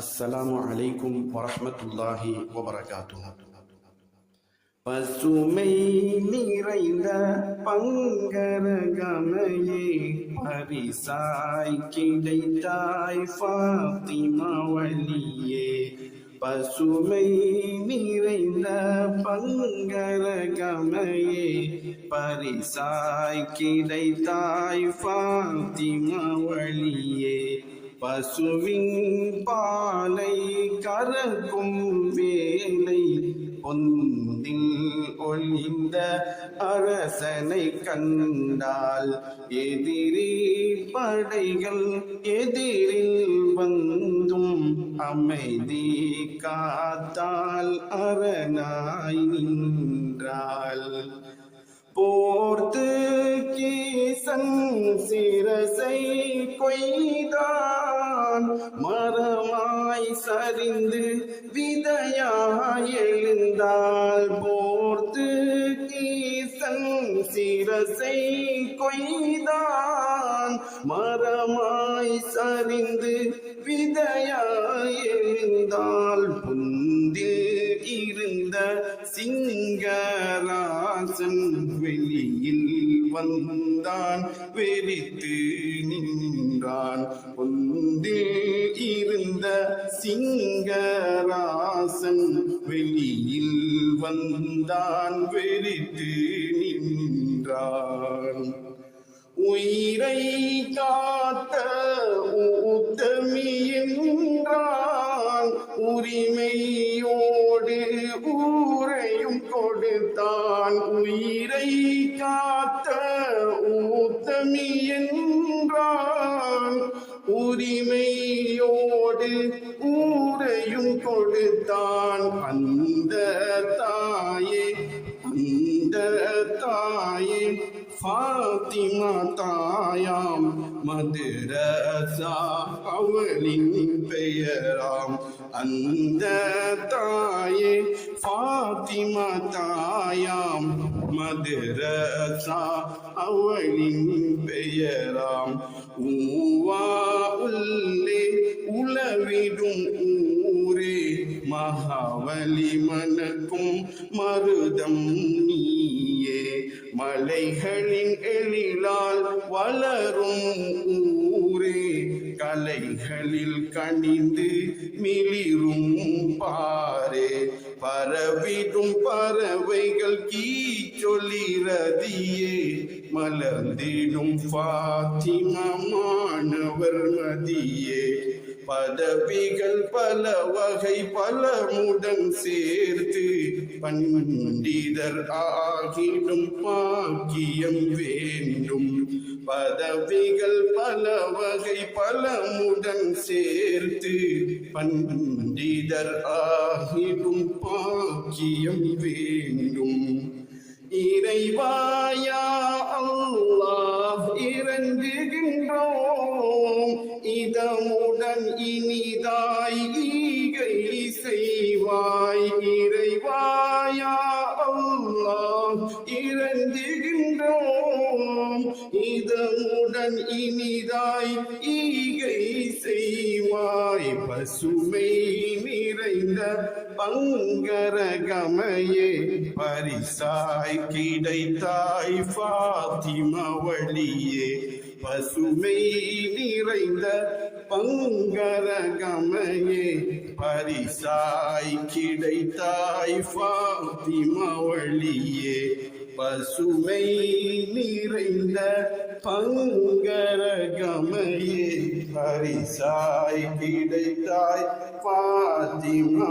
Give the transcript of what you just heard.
அஸ்ஸலாமு அலைக்கும் வரஹ்மத்துல்லாஹி வபரகாத்துஹு பசுமை நிறைந்த பங்கரகமையே பரிசாய் கிடைத்தாய் ஃபாத்திமா வழியே பசுமை நிறைந்த பங்கரகமையே பரிசாய் கிடைத்தாய் ஃபாத்திமா வழியே பசுவின் பாலை கறக்கும் வேலை பொந்தில் ஒளிந்த அரசனை கண்டால் எதிரி படைகள் எதிரில் வந்தும் அமைதி காத்தால் அரணாய் நின்றாள். போர்த்து கீசன் சிரசை கொய்தான் மரமாய் சரிந்து விதையாய் எழுந்தால் போர்த்து கீசன் சிரசை கொய்தான். மரமாய் சரிந்து விதையாய் எழுந்தால் புந்தில் இருந்த சிங்கராசன் வெளியில் வந்தான் வெறித்து நின்றான். புந்தில் இருந்த சிங்கராசன் வெளியில் வந்தான் வெறித்து நின்றான். உயிரை காத்த உத்தமி என்றான். உரிமையோடு ஊரையும் கொடுத்தான். உயிரை கா உத்தமி என்றான் உரிமையோடு ஊரையும் கொடுத்தான். அந்த தாயே அந்த தாயே ஃபாத்திமா தாயாம் மதுரசா அவளின் பெயராம். அந்த தாயே ஃபாத்திமா தாயாம் மதுரசா அவனின் பெயராம் ஊவா உள்ளே உளவிடும் ஊரே மகாவலி மனக்கும் மருதம் நீயே மலைகளின் எழிலால் வளரும் ஊரே கலைகளில் கணிந்து மிளிரும் பாரே பரவிடும் பறவைகள் மலர்ந்திடும் பாத்திமமானவர் மதியே. பதவிகள் பல வகை பல பலமுடன் சேர்த்து பண்டிதர் ஆகிடும் பாக்கியம் வேண்டும். பதவிகள் பல வகை பல பலமுடன் சேர்த்து பண்டிதர் ஆகிடும் பாக்கியம் வேண்டும். இறைவாயா அல்லாஹ் இறங்குகின்றோம். இதமுடன் இனிதாய் ஈகை செய்வாய். இறைவாயா அல்லாஹ் இறங்குகின்றோம். இதமுடன் இனிதாய் ஈகை செய்வாய். பசுமை நீ நிறைந்த பங்கரகமையே. பரிசாய் கிடைத்தாய் பாத்திம வழியே. பசுமை நிறைந்த பங்கரகமையே. பரிசாய் கிடைத்தாய் பாத்திம வழியே. பசுமை நிறைந்த பங்கரகமையே பரிசாய் கிடைத்தாய் பாத்திமா